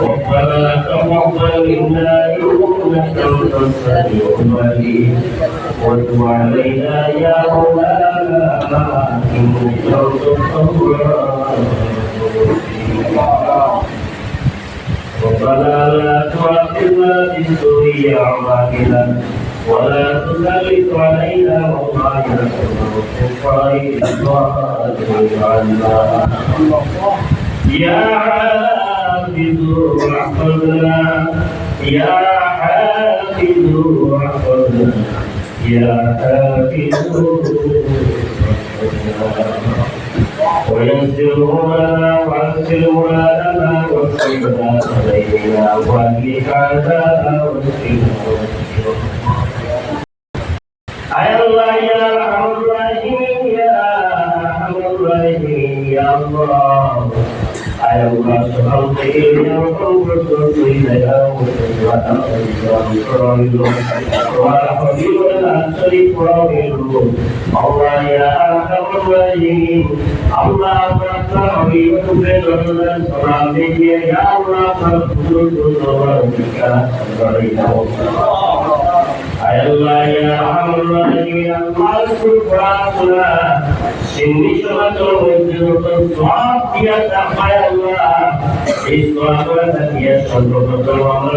ربنا تقبل منا انك انت السميع العليم وتب علينا يا مولانا انك انت التواب ربنا لا تؤاخذنا بسوء اعمالنا ولا تسلط علينا وطعنا الكفار عنا يا حافظ احفظنا. يا حافظ احفظنا. يا حافظ ويسرنا ويسرنا لما وسرنا علينا. وانك عذاب وسرنا الله يا أرحم الراحمين يا أرحم الراحمين يا الله على الله سبحانه يا رب العالمين يا الله يا أرحم الراحمين الله أكبر حبيبك بين الصلاة يا الله فاغفر لنا ذنوبنا আল্লাহ ইয়া আরহামার রাহিম আল্লাহ সুবহানাল্লাহ সিন্নি সমাজের মধ্যে সব দিয়া তাকায় আল্লাহ, এই সওয়াবটা দিয়া সর্বপ্রথম আমরা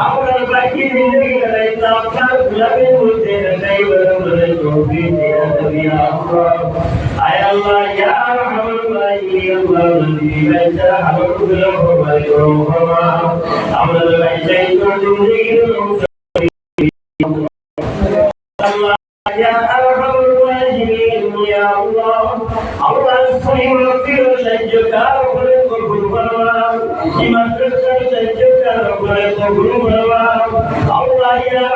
அவர்கள் பற்றி நிலைகளை தாக்கால் உலகில் செய்வதும் তৌফিক করিয়া আল্লাহ আয় আল্লাহ ইয়া রাহমাতুল্লাহ ইয়া আল্লাহ নবী বাইতা হাবুল খবর রহমা আমরা বাইতাই তো জিন্দেগি আল্লাহ ইয়া আরহামুল রাহিমিন ইয়া আল্লাহ আল্লাহ সহিহ লতির সাহায্যকার করে কবুল করবা ইমান করে সাহায্যকার করে কবুল করবা আল্লাহ, ইয়া